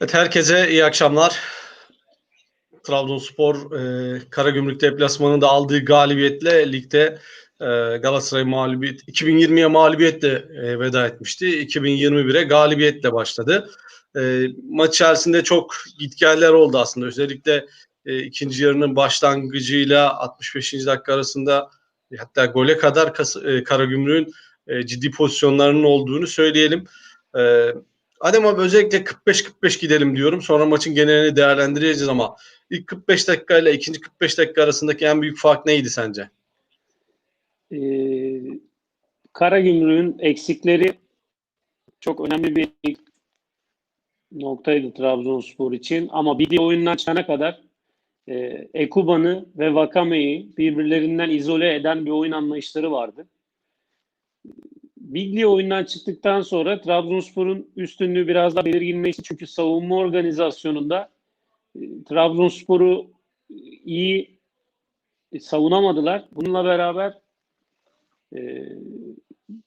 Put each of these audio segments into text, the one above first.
Evet, herkese iyi akşamlar. Trabzonspor e, Karagümrük deplasmanında aldığı galibiyetle ligde e, Galatasaray mağlubiyet 2020'ye mağlubiyetle e, veda etmişti. 2021'e galibiyetle başladı. E, maç içerisinde çok gitgeller oldu aslında. Özellikle e, ikinci yarının başlangıcıyla 65. dakika arasında hatta gole kadar Kas- e, Karagümrük'ün e, ciddi pozisyonlarının olduğunu söyleyelim. E, Adem abi özellikle 45-45 gidelim diyorum. Sonra maçın genelini değerlendireceğiz ama ilk 45 dakika ile ikinci 45 dakika arasındaki en büyük fark neydi sence? Ee, Karagümrük'ün eksikleri çok önemli bir noktaydı Trabzonspor için. Ama bir oyundan çıkana kadar e, Ekuban'ı ve Vakame'yi birbirlerinden izole eden bir oyun anlayışları vardı. Bigli oyundan çıktıktan sonra Trabzonspor'un üstünlüğü biraz daha belirginleşti. Çünkü savunma organizasyonunda e, Trabzonspor'u iyi savunamadılar. Bununla beraber e,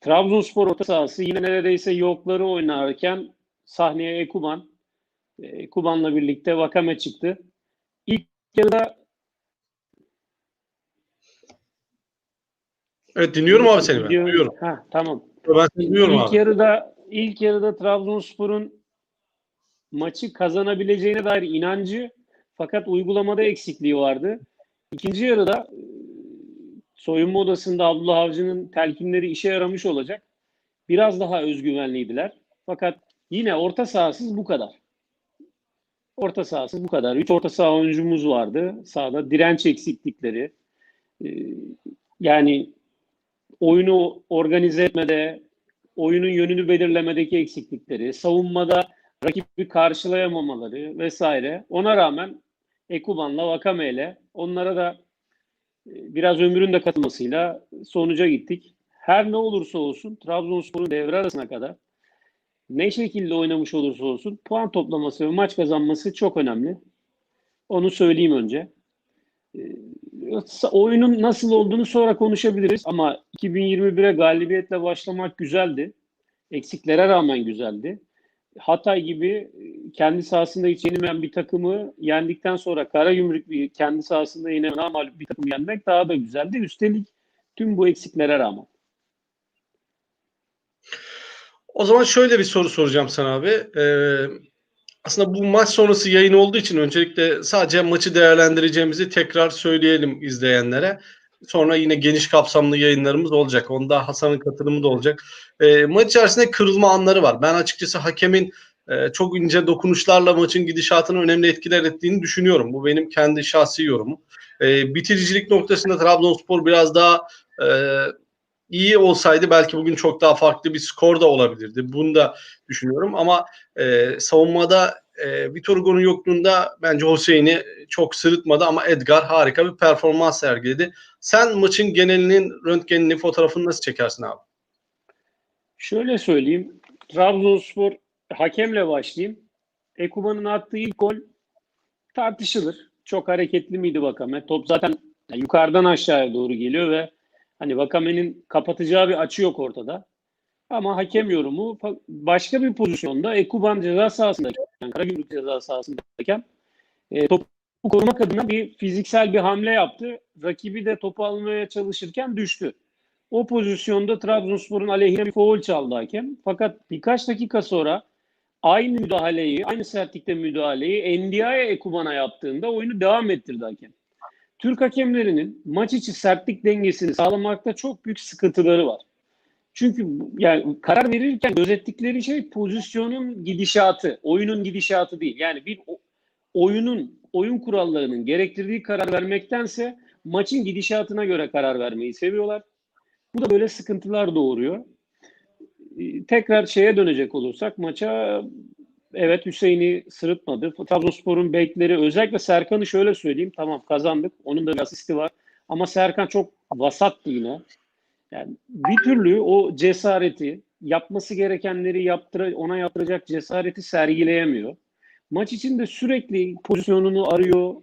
Trabzonspor orta sahası yine neredeyse yokları oynarken sahneye Ekuban e, Ekuban'la birlikte Vakame çıktı. İlk yarıda Evet dinliyorum abi seni ben. Diyor- Duyuyorum. Ha, tamam. Ben seni duyuyorum ilk abi. yarıda ilk yarıda Trabzonspor'un maçı kazanabileceğine dair inancı fakat uygulamada eksikliği vardı. İkinci yarıda e, soyunma odasında Abdullah Avcı'nın telkinleri işe yaramış olacak. Biraz daha özgüvenliydiler. Fakat yine orta sahasız bu kadar. Orta sahasız bu kadar. Üç orta saha oyuncumuz vardı sahada. Direnç eksiklikleri. e, Yani oyunu organize etmede, oyunun yönünü belirlemedeki eksiklikleri, savunmada rakibi karşılayamamaları vesaire. Ona rağmen Ekuban'la Vakame'yle onlara da e, biraz ömrün de katılmasıyla sonuca gittik. Her ne olursa olsun Trabzonspor'un devre arasına kadar ne şekilde oynamış olursa olsun puan toplaması ve maç kazanması çok önemli. Onu söyleyeyim önce. Oyunun nasıl olduğunu sonra konuşabiliriz ama 2021'e galibiyetle başlamak güzeldi. Eksiklere rağmen güzeldi. Hatay gibi kendi sahasında hiç yenilmeyen bir takımı yendikten sonra Karagümrük bir kendi sahasında yine namalip bir takım yenmek daha da güzeldi. Üstelik tüm bu eksiklere rağmen. O zaman şöyle bir soru soracağım sana abi. Ee, aslında bu maç sonrası yayın olduğu için öncelikle sadece maçı değerlendireceğimizi tekrar söyleyelim izleyenlere. Sonra yine geniş kapsamlı yayınlarımız olacak. Onda Hasan'ın katılımı da olacak. Ee, maç içerisinde kırılma anları var. Ben açıkçası hakemin e, çok ince dokunuşlarla maçın gidişatını önemli etkiler ettiğini düşünüyorum. Bu benim kendi şahsi yorumum. Ee, bitiricilik noktasında Trabzonspor biraz daha e, iyi olsaydı belki bugün çok daha farklı bir skor da olabilirdi. Bunu da düşünüyorum ama e, savunmada e, Vitor Hugo'nun yokluğunda bence Hüseyin'i çok sırıtmadı ama Edgar harika bir performans sergiledi. Sen maçın genelinin röntgenini, fotoğrafını nasıl çekersin abi? Şöyle söyleyeyim. Trabzonspor hakemle başlayayım. Ekuban'ın attığı ilk gol tartışılır. Çok hareketli miydi Vakame? Top zaten yukarıdan aşağıya doğru geliyor ve hani Vakame'nin kapatacağı bir açı yok ortada. Ama hakem yorumu başka bir pozisyonda Ekuban ceza sahasındayken, Karagümrük ceza sahasındayken e, topu korumak adına bir fiziksel bir hamle yaptı. Rakibi de topu almaya çalışırken düştü. O pozisyonda Trabzonspor'un aleyhine bir foul çaldı hakem. Fakat birkaç dakika sonra aynı müdahaleyi, aynı sertlikte müdahaleyi Ndiaye Ekuban'a yaptığında oyunu devam ettirdi hakem. Türk hakemlerinin maç içi sertlik dengesini sağlamakta çok büyük sıkıntıları var. Çünkü yani karar verirken gözettikleri şey pozisyonun gidişatı, oyunun gidişatı değil. Yani bir oyunun, oyun kurallarının gerektirdiği karar vermektense maçın gidişatına göre karar vermeyi seviyorlar. Bu da böyle sıkıntılar doğuruyor. Ee, Tekrar şeye dönecek olursak maça evet Hüseyin'i sırıtmadı. Trabzonspor'un bekleri özellikle Serkan'ı şöyle söyleyeyim. Tamam kazandık. Onun da bir asisti var. Ama Serkan çok vasattı yine. Yani bir türlü o cesareti, yapması gerekenleri yaptıra, ona yaptıracak cesareti sergileyemiyor. Maç içinde sürekli pozisyonunu arıyor.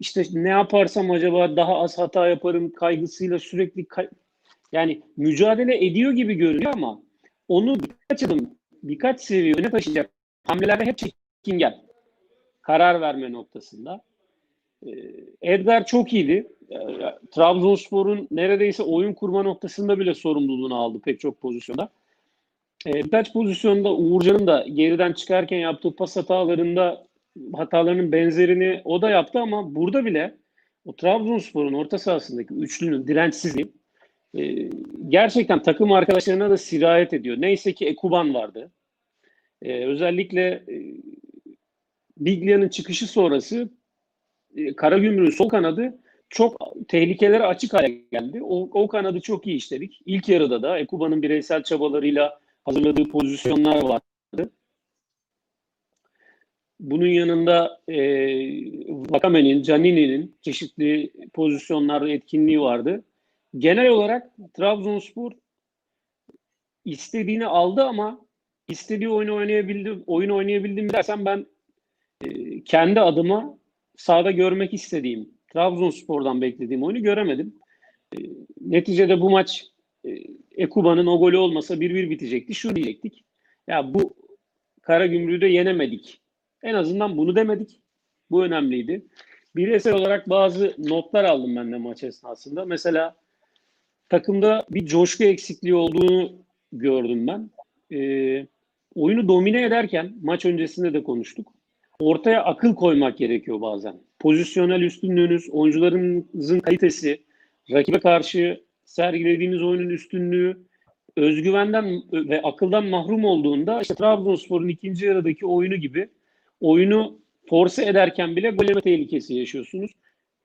İşte ne yaparsam acaba daha az hata yaparım kaygısıyla sürekli kay- yani mücadele ediyor gibi görünüyor ama onu birkaç adım, birkaç seviye öne taşıyacak hamlelerde hep çekingen. karar verme noktasında. Ee, Edgar çok iyiydi. Ee, Trabzonspor'un neredeyse oyun kurma noktasında bile sorumluluğunu aldı pek çok pozisyonda. Ee, birkaç pozisyonda Uğurcan'ın da geriden çıkarken yaptığı pas hatalarında hatalarının benzerini o da yaptı ama burada bile o Trabzonspor'un orta sahasındaki üçlünün dirençsizliği e, gerçekten takım arkadaşlarına da sirayet ediyor. Neyse ki Ekuban vardı. E, özellikle e, Biglia'nın çıkışı sonrası e, Karagümrük'ün sol kanadı çok tehlikelere açık hale geldi. O, o kanadı çok iyi işledik. İlk yarıda da Ekuba'nın bireysel çabalarıyla hazırladığı pozisyonlar vardı. Bunun yanında e, Vakame'nin, Canini'nin çeşitli pozisyonlarda etkinliği vardı. Genel olarak Trabzonspor istediğini aldı ama istediği oyunu oynayabildi, oyun oynayabildim dersen ben e, kendi adıma sahada görmek istediğim Trabzonspor'dan beklediğim oyunu göremedim. E, neticede bu maç e, Ekuba'nın o golü olmasa 1-1 bitecekti. Şu diyecektik. Ya bu Karagümrük'ü de yenemedik. En azından bunu demedik. Bu önemliydi. Bireysel olarak bazı notlar aldım ben de maç esnasında. Mesela takımda bir coşku eksikliği olduğunu gördüm ben. E, oyunu domine ederken maç öncesinde de konuştuk. Ortaya akıl koymak gerekiyor bazen. Pozisyonel üstünlüğünüz, oyuncularınızın kalitesi, rakibe karşı sergilediğiniz oyunun üstünlüğü, özgüvenden ve akıldan mahrum olduğunda işte Trabzonspor'un ikinci yarıdaki oyunu gibi oyunu force ederken bile gol yeme tehlikesi yaşıyorsunuz.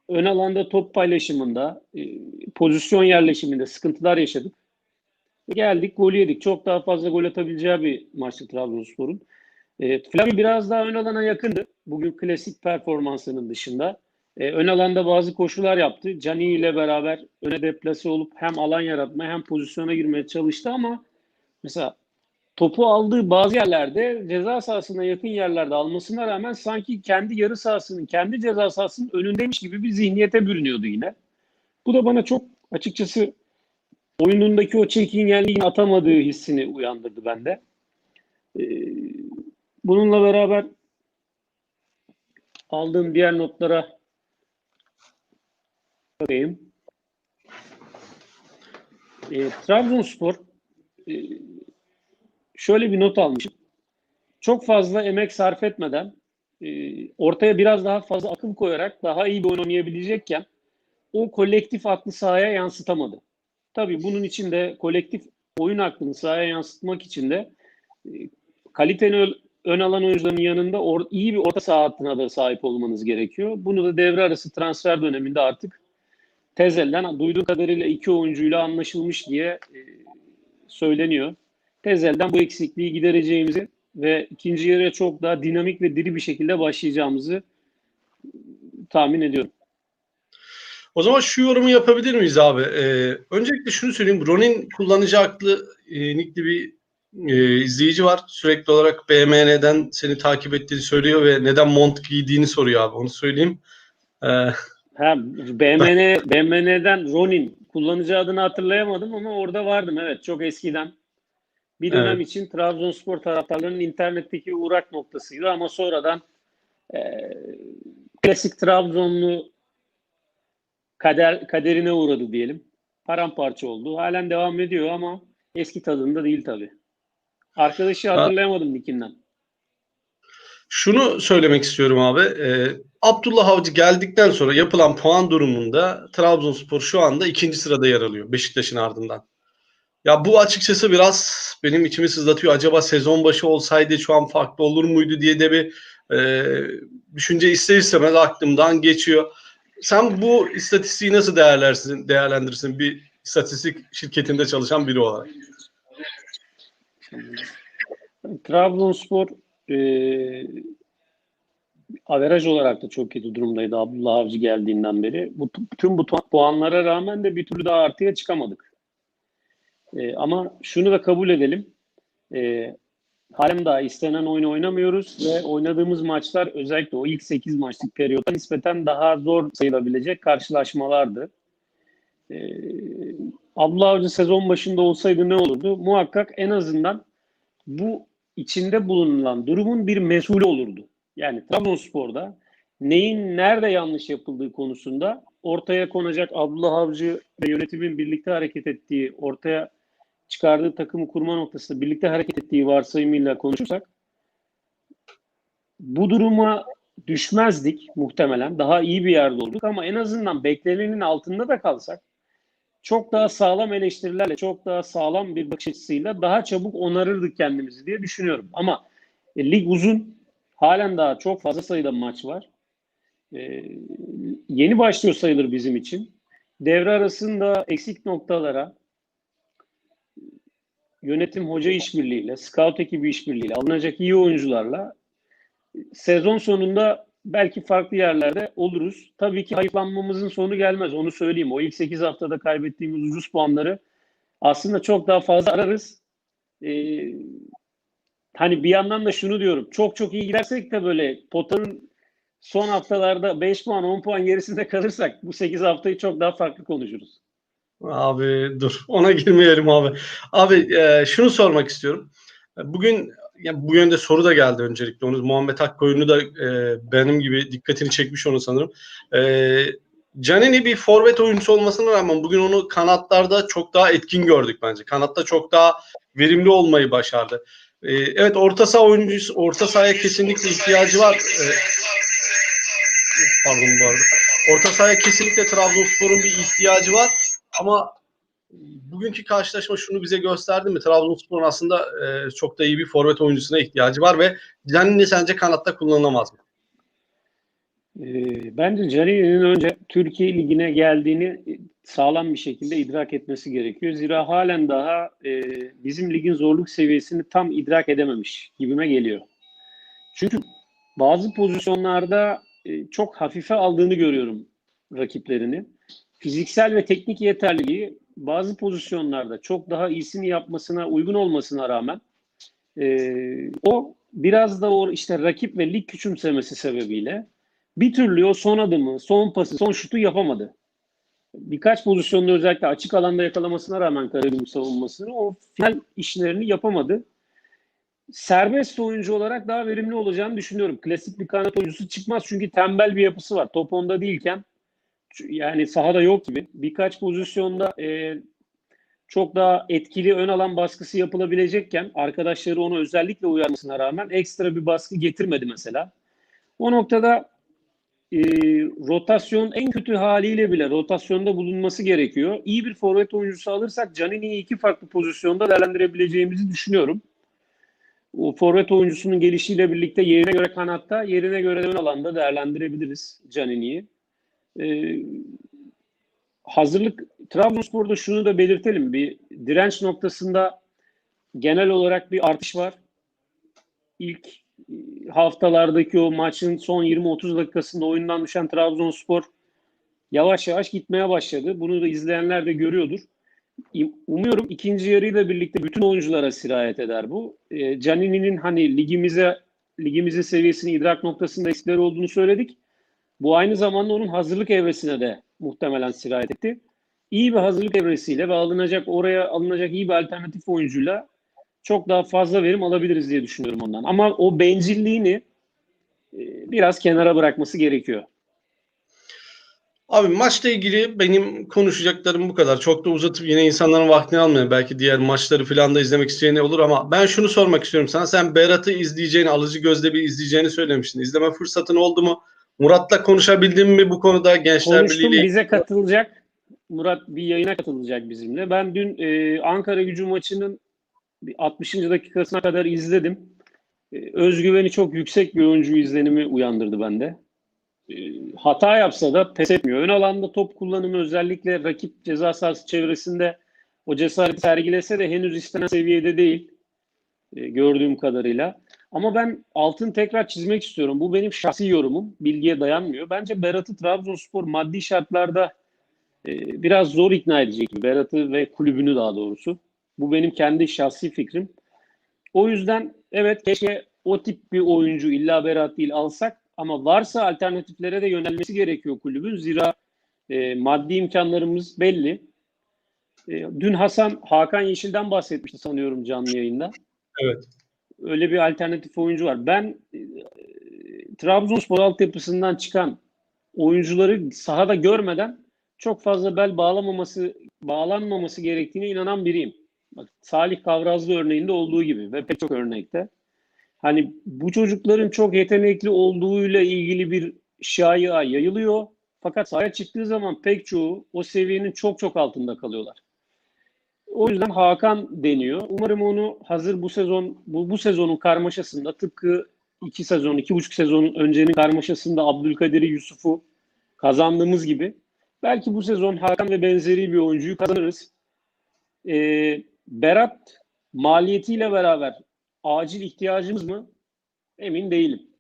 Ön alanda top paylaşımında, e, pozisyon yerleşiminde sıkıntılar yaşadık. Geldik, gol yedik. Çok daha fazla gol atabileceği bir maçtı Trabzonspor'un. E, Flavio biraz daha ön alana yakındı. Bugün klasik performansının dışında. E, ön alanda bazı koşular yaptı. Cani ile beraber öne deplase olup hem alan yaratmaya hem pozisyona girmeye çalıştı ama mesela topu aldığı bazı yerlerde ceza sahasına yakın yerlerde almasına rağmen sanki kendi yarı sahasının, kendi ceza sahasının önündeymiş gibi bir zihniyete bürünüyordu yine. Bu da bana çok açıkçası oyunundaki o çekingenliğin atamadığı hissini uyandırdı bende. Ee, bununla beraber aldığım diğer notlara bakayım. E, Trabzonspor e, şöyle bir not almışım. Çok fazla emek sarf etmeden e, ortaya biraz daha fazla akıl koyarak daha iyi bir oynayabilecekken o kolektif aklı sahaya yansıtamadı. Tabii bunun için de kolektif oyun aklını sahaya yansıtmak için de e, kaliteli ön alan oyuncuların yanında or, iyi bir orta saha hattına da sahip olmanız gerekiyor. Bunu da devre arası transfer döneminde artık Tezel'den duyduğum kadarıyla iki oyuncuyla anlaşılmış diye e, söyleniyor. Tezel'den bu eksikliği gidereceğimizi ve ikinci yarıya çok daha dinamik ve diri bir şekilde başlayacağımızı tahmin ediyorum. O zaman şu yorumu yapabilir miyiz abi? Ee, öncelikle şunu söyleyeyim. Ronin kullanıcı aklı e, nickli bir e, izleyici var. Sürekli olarak BMN'den seni takip ettiğini söylüyor ve neden mont giydiğini soruyor abi. Onu söyleyeyim. Ee, Ha, BMN, BMN'den Ronin kullanıcı adını hatırlayamadım ama orada vardım evet çok eskiden. Bir dönem Evet. için Trabzonspor taraftarlarının internetteki uğrak noktasıydı ama sonradan e, klasik Trabzonlu kader kaderine uğradı diyelim. Paramparça oldu. Halen devam ediyor ama eski tadında değil tabi. Arkadaşı hatırlayamadım Nikinden. Şunu söylemek istiyorum abi. Ee, Abdullah Avcı geldikten sonra yapılan puan durumunda Trabzonspor şu anda ikinci sırada yer alıyor Beşiktaş'ın ardından. Ya bu açıkçası biraz benim içimi sızlatıyor. Acaba sezon başı olsaydı şu an farklı olur muydu diye de bir e, düşünce ister istemez aklımdan geçiyor. Sen bu istatistiği nasıl değerlersin, değerlendirirsin bir istatistik şirketinde çalışan biri olarak? Trabzonspor e, averaj olarak da çok kötü durumdaydı Abdullah Avcı geldiğinden beri. Bu, tüm bu puanlara rağmen de bir türlü daha artıya çıkamadık. E, ama şunu da kabul edelim. E, halen daha istenen oyunu oynamıyoruz ve oynadığımız maçlar özellikle o ilk 8 maçlık periyoda nispeten daha zor sayılabilecek karşılaşmalardı. E, Abdullah Avcı sezon başında olsaydı ne olurdu? Muhakkak en azından bu içinde bulunulan durumun bir mesulü olurdu. Yani Trabzonspor'da neyin nerede yanlış yapıldığı konusunda ortaya konacak Abdullah Avcı ve yönetimin birlikte hareket ettiği, ortaya çıkardığı takımı kurma noktasında birlikte hareket ettiği varsayımıyla konuşursak bu duruma düşmezdik muhtemelen. Daha iyi bir yerde olduk ama en azından beklenenin altında da kalsak çok daha sağlam eleştirilerle, çok daha sağlam bir bakış açısıyla daha çabuk onarırdık kendimizi diye düşünüyorum. Ama e, lig uzun. Halen daha çok fazla sayıda maç var. E, yeni başlıyor sayılır bizim için. Devre arasında eksik noktalara yönetim hoca işbirliğiyle, scout ekibi işbirliğiyle, alınacak iyi oyuncularla sezon sonunda belki farklı yerlerde oluruz. Tabii ki hayıflanmamızın sonu gelmez. Onu söyleyeyim. O ilk 8 haftada kaybettiğimiz ucuz puanları aslında çok daha fazla ararız. Ee, hani bir yandan da şunu diyorum. Çok çok iyi gidersek de böyle potanın son haftalarda 5 puan 10 puan gerisinde kalırsak bu 8 haftayı çok daha farklı konuşuruz. Abi dur ona girmeyelim abi. Abi e, şunu sormak istiyorum. Bugün yani bu yönde soru da geldi öncelikle. Onu Muhammed Akkoyunlu da e, benim gibi dikkatini çekmiş onu sanırım. E, Canini bir forvet oyuncusu olmasına rağmen bugün onu kanatlarda çok daha etkin gördük bence. Kanatta çok daha verimli olmayı başardı. E, evet orta saha oyuncusu, orta sahaya kesinlikle ihtiyacı var. E, pardon bu arada. Orta sahaya kesinlikle Trabzonspor'un bir ihtiyacı var. Ama bugünkü karşılaşma şunu bize gösterdi mi? Trabzonspor'un aslında e, çok da iyi bir forvet oyuncusuna ihtiyacı var ve Canini sence kanatta kullanılamaz mı? E, bence Canini'nin önce Türkiye Ligi'ne geldiğini sağlam bir şekilde idrak etmesi gerekiyor. Zira halen daha e, bizim ligin zorluk seviyesini tam idrak edememiş gibime geliyor. Çünkü bazı pozisyonlarda e, çok hafife aldığını görüyorum rakiplerini. Fiziksel ve teknik yeterliliği bazı pozisyonlarda çok daha iyisini yapmasına uygun olmasına rağmen e, o biraz da o işte rakip ve lig küçümsemesi sebebiyle bir türlü o son adımı, son pası, son şutu yapamadı. Birkaç pozisyonda özellikle açık alanda yakalamasına rağmen Karagümrük savunmasını o final işlerini yapamadı. Serbest oyuncu olarak daha verimli olacağını düşünüyorum. Klasik bir kanat oyuncusu çıkmaz çünkü tembel bir yapısı var. Top onda değilken yani sahada yok gibi. Birkaç pozisyonda e, çok daha etkili ön alan baskısı yapılabilecekken arkadaşları onu özellikle uyarmasına rağmen ekstra bir baskı getirmedi mesela. O noktada e, rotasyon en kötü haliyle bile rotasyonda bulunması gerekiyor. İyi bir forvet oyuncusu alırsak Canini'yi iki farklı pozisyonda değerlendirebileceğimizi düşünüyorum. O forvet oyuncusunun gelişiyle birlikte yerine göre kanatta, yerine göre ön alanda değerlendirebiliriz Canini'yi. Ee, hazırlık Trabzonspor'da şunu da belirtelim. Bir direnç noktasında genel olarak bir artış var. İlk e, haftalardaki o maçın son 20-30 dakikasında oyundan düşen Trabzonspor yavaş yavaş gitmeye başladı. Bunu da izleyenler de görüyordur. Umuyorum ikinci yarıyla birlikte bütün oyunculara sirayet eder bu. E, Canini'nin hani ligimize ligimizin seviyesini idrak noktasında eksikleri olduğunu söyledik. Bu aynı zamanda onun hazırlık evresine de muhtemelen sirayet etti. İyi bir hazırlık evresiyle ve alınacak oraya alınacak iyi bir alternatif oyuncuyla çok daha fazla verim alabiliriz diye düşünüyorum ondan. Ama o bencilliğini e, biraz kenara bırakması gerekiyor. Abi maçla ilgili benim konuşacaklarım bu kadar. Çok da uzatıp yine insanların vaktini almayın. Belki diğer maçları falan da izlemek isteyen olur ama ben şunu sormak istiyorum sana. Sen Berat'ı izleyeceğini, alıcı gözle bir izleyeceğini söylemiştin. İzleme fırsatın oldu mu? Murat'la konuşabildin mi bu konuda Gençler Konuştum Birliği? bize katılacak. Murat bir yayına katılacak bizimle. Ben dün e, Ankara gücü maçının 60. dakikasına kadar izledim. E, özgüveni çok yüksek bir oyuncu izlenimi uyandırdı bende. E, hata yapsa da pes etmiyor. Ön alanda top kullanımı özellikle rakip ceza sahası çevresinde o cesareti sergilese de henüz istenen seviyede değil. E, gördüğüm kadarıyla. Ama ben altın tekrar çizmek istiyorum. Bu benim şahsi yorumum. Bilgiye dayanmıyor. Bence Berat'ı Trabzonspor maddi şartlarda e, biraz zor ikna edecek. Berat'ı ve kulübünü daha doğrusu. Bu benim kendi şahsi fikrim. O yüzden evet keşke o tip bir oyuncu illa Berat değil alsak ama varsa alternatiflere de yönelmesi gerekiyor kulübün. Zira e, maddi imkanlarımız belli. E, dün Hasan Hakan Yeşil'den bahsetmişti sanıyorum canlı yayında. Evet. Öyle bir alternatif oyuncu var. Ben e, Trabzonspor altyapısından çıkan oyuncuları sahada görmeden çok fazla bel bağlamaması, bağlanmaması gerektiğine inanan biriyim. Bak, Salih Kavrazlı örneğinde olduğu gibi ve pek çok örnekte. Hani bu çocukların çok yetenekli olduğuyla ilgili bir şaya yayılıyor. Fakat sahaya çıktığı zaman pek çoğu o seviyenin çok çok altında kalıyorlar. O yüzden Hakan deniyor. Umarım onu hazır bu sezon bu, bu sezonun karmaşasında tıpkı iki sezon, iki buçuk sezon öncenin karmaşasında Abdülkadir'i, Yusuf'u kazandığımız gibi belki bu sezon Hakan ve benzeri bir oyuncuyu kazanırız. Ee, Berat maliyetiyle beraber acil ihtiyacımız mı? Emin değilim.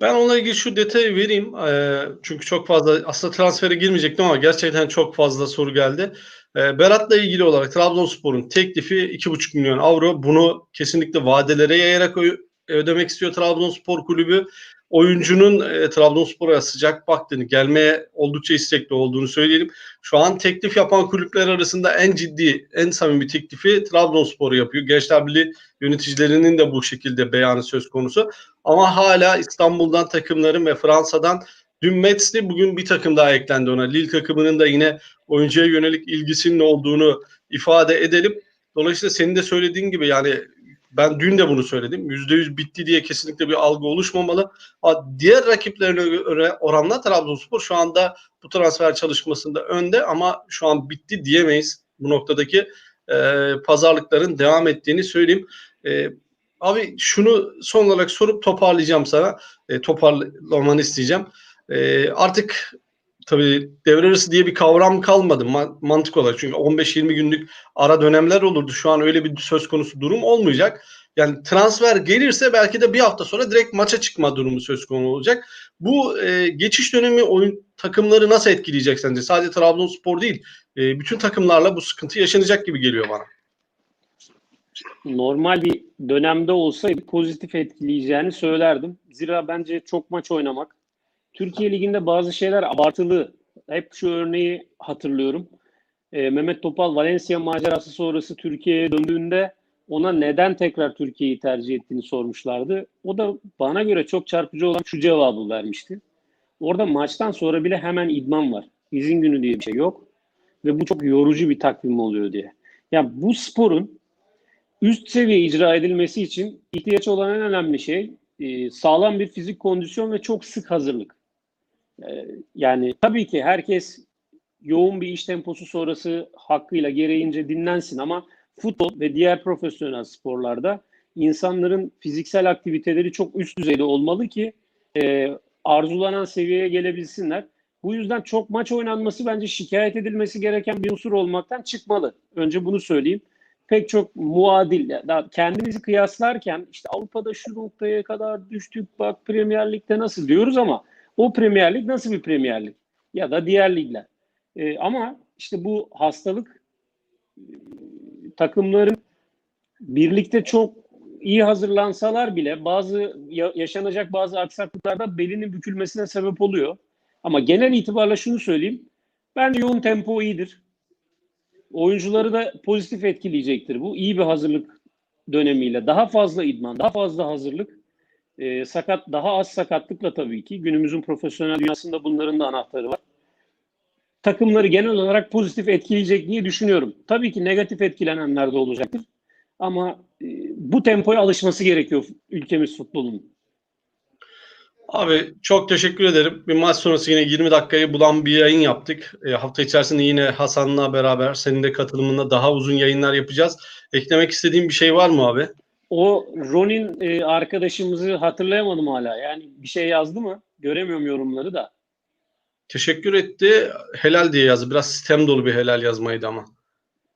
Ben onunla ilgili şu detayı vereyim. Ee, çünkü çok fazla aslında transfere girmeyecektim ama gerçekten çok fazla soru geldi. Ee, Berat'la ilgili olarak Trabzonspor'un teklifi 2,5 milyon avro. Bunu kesinlikle vadelere yayarak ödemek istiyor Trabzonspor kulübü. Oyuncunun e, Trabzonspor'a sıcak baktığını, gelmeye oldukça istekli olduğunu söyleyelim. Şu an teklif yapan kulüpler arasında en ciddi, en samimi teklifi Trabzonspor yapıyor. Gençler Birliği yöneticilerinin de bu şekilde beyanı söz konusu. Ama hala İstanbul'dan takımların ve Fransa'dan dün Metz'li bugün bir takım daha eklendi ona. Lille takımının da yine oyuncuya yönelik ilgisinin olduğunu ifade edelim. Dolayısıyla senin de söylediğin gibi yani ben dün de bunu söyledim. %100 bitti diye kesinlikle bir algı oluşmamalı. Diğer rakiplerine göre oranla Trabzonspor şu anda bu transfer çalışmasında önde ama şu an bitti diyemeyiz. Bu noktadaki e, pazarlıkların devam ettiğini söyleyeyim. E, abi şunu son olarak sorup toparlayacağım sana. E, toparlamanı isteyeceğim. E, artık tabii devre arası diye bir kavram kalmadı ma- mantık olarak. Çünkü 15-20 günlük ara dönemler olurdu. Şu an öyle bir söz konusu durum olmayacak. Yani transfer gelirse belki de bir hafta sonra direkt maça çıkma durumu söz konusu olacak. Bu e, geçiş dönemi oyun takımları nasıl etkileyecek sence? Sadece Trabzonspor değil, e, bütün takımlarla bu sıkıntı yaşanacak gibi geliyor bana. Normal bir dönemde olsaydı pozitif etkileyeceğini söylerdim. Zira bence çok maç oynamak. Türkiye Ligi'nde bazı şeyler abartılı. Hep şu örneği hatırlıyorum. Ee, Mehmet Topal Valencia macerası sonrası Türkiye'ye döndüğünde ona neden tekrar Türkiye'yi tercih ettiğini sormuşlardı. O da bana göre çok çarpıcı olan şu cevabı vermişti. Orada maçtan sonra bile hemen idman var. İzin günü diye bir şey yok. Ve bu çok yorucu bir takvim oluyor diye. Ya bu sporun üst seviye icra edilmesi için ihtiyaç olan en önemli şey e, sağlam bir fizik kondisyon ve çok sık hazırlık. E, yani tabii ki herkes yoğun bir iş temposu sonrası hakkıyla gereğince dinlensin ama futbol ve diğer profesyonel sporlarda insanların fiziksel aktiviteleri çok üst düzeyde olmalı ki e, arzulanan seviyeye gelebilsinler. Bu yüzden çok maç oynanması bence şikayet edilmesi gereken bir unsur olmaktan çıkmalı. Önce bunu söyleyeyim pek çok muadil, daha kendimizi kıyaslarken işte Avrupa'da şu noktaya kadar düştük bak Premier Lig'de nasıl diyoruz ama o Premier Lig nasıl bir Premier Lig? Ya da diğer ligler. Ee, ama işte bu hastalık e, takımların birlikte çok iyi hazırlansalar bile bazı ya- yaşanacak bazı aksaklıklarda belinin bükülmesine sebep oluyor. Ama genel itibarla şunu söyleyeyim. Bence yoğun tempo iyidir. Oyuncuları da pozitif etkileyecektir bu. İyi bir hazırlık dönemiyle. Daha fazla idman, daha fazla hazırlık. Ee, sakat, daha az sakatlıkla tabii ki. Günümüzün profesyonel dünyasında bunların da anahtarı var. Takımları genel olarak pozitif etkileyecek diye düşünüyorum. Tabii ki negatif etkilenenler de olacaktır. Ama e, bu tempoya alışması gerekiyor ülkemiz futbolunun. Abi çok teşekkür ederim. Bir maç sonrası yine 20 dakikayı bulan bir yayın yaptık. E, hafta içerisinde yine Hasan'la beraber senin de katılımında daha uzun yayınlar yapacağız. Eklemek istediğin bir şey var mı abi? O Ronin e, arkadaşımızı hatırlayamadım hala. Yani bir şey yazdı mı? Göremiyorum yorumları da. Teşekkür etti. Helal diye yazdı. Biraz sistem dolu bir helal yazmaydı ama.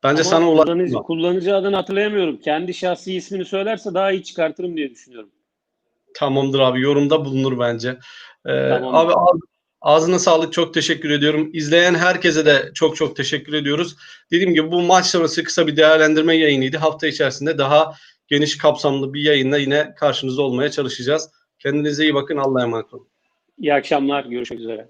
Bence Ama sana kullanıcı, ulaştım. kullanıcı adını hatırlayamıyorum. Kendi şahsi ismini söylerse daha iyi çıkartırım diye düşünüyorum. Tamamdır abi. Yorumda bulunur bence. Ee, Tamam. Abi ağ- ağzına sağlık. Çok teşekkür ediyorum. İzleyen herkese de çok çok teşekkür ediyoruz. Dediğim gibi bu maç sonrası kısa bir değerlendirme yayınıydı. Hafta içerisinde daha geniş kapsamlı bir yayınla yine karşınızda olmaya çalışacağız. Kendinize iyi bakın. Allah'a emanet olun. İyi akşamlar. Görüşmek üzere.